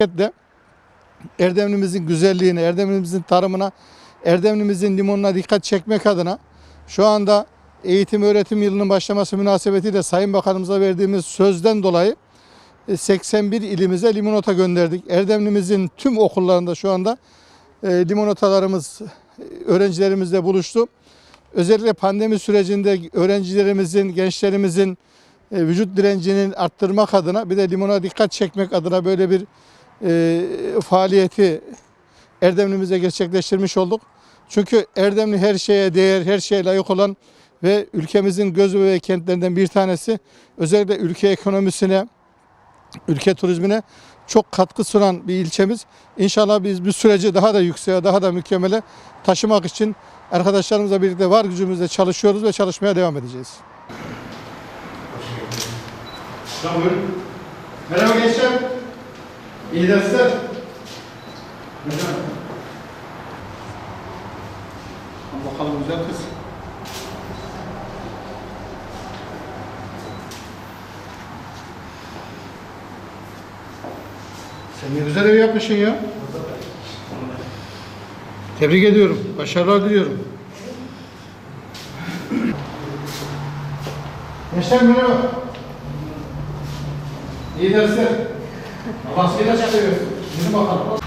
de Erdemlimizin güzelliğine, Erdemlimizin tarımına, Erdemlimizin limonuna dikkat çekmek adına şu anda eğitim öğretim yılının başlaması münasebetiyle Sayın Bakanımıza verdiğimiz sözden dolayı e, 81 ilimize limonata gönderdik. Erdemlimizin tüm okullarında şu anda e, limonatalarımız e, öğrencilerimizle buluştu. Özellikle pandemi sürecinde öğrencilerimizin, gençlerimizin e, vücut direncinin arttırmak adına bir de limona dikkat çekmek adına böyle bir e, faaliyeti Erdemli'mize gerçekleştirmiş olduk. Çünkü Erdemli her şeye değer, her şeye layık olan ve ülkemizin göz bebeği kentlerinden bir tanesi. Özellikle ülke ekonomisine, ülke turizmine çok katkı sunan bir ilçemiz. İnşallah biz bu süreci daha da yükseğe, daha da mükemmele taşımak için arkadaşlarımızla birlikte var gücümüzle çalışıyoruz ve çalışmaya devam edeceğiz. Tamam. Merhaba gençler. İyi dersler. Al bakalım güzel kız. Sen ne güzel ev yapmışsın ya. Tebrik ediyorum. Başarılar diliyorum. Gençler merhaba. İyi dersler. Seni açık seviyorsun. Yürü bakalım.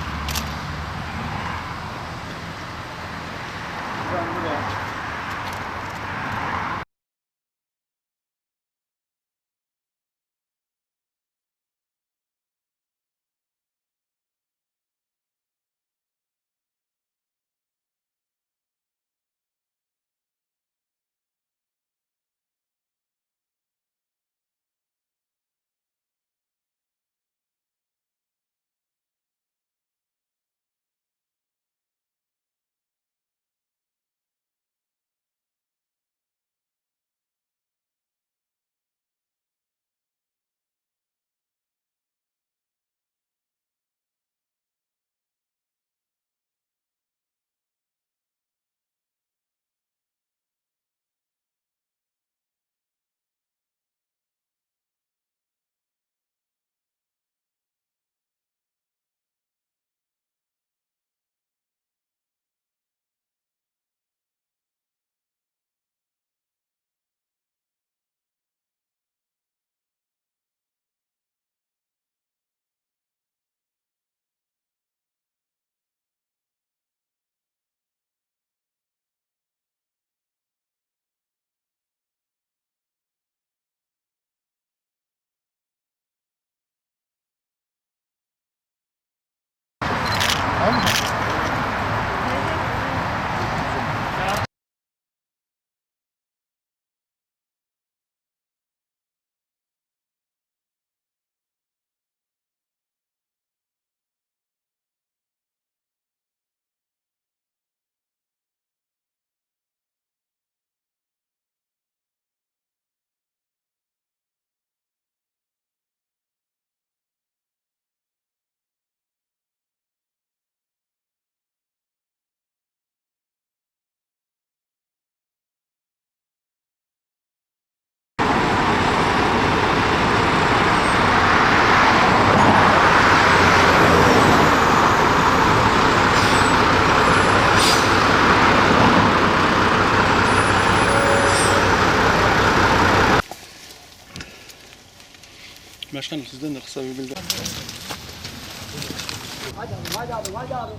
مشان خزدنا خصاب بالبلد ما داروا ما داروا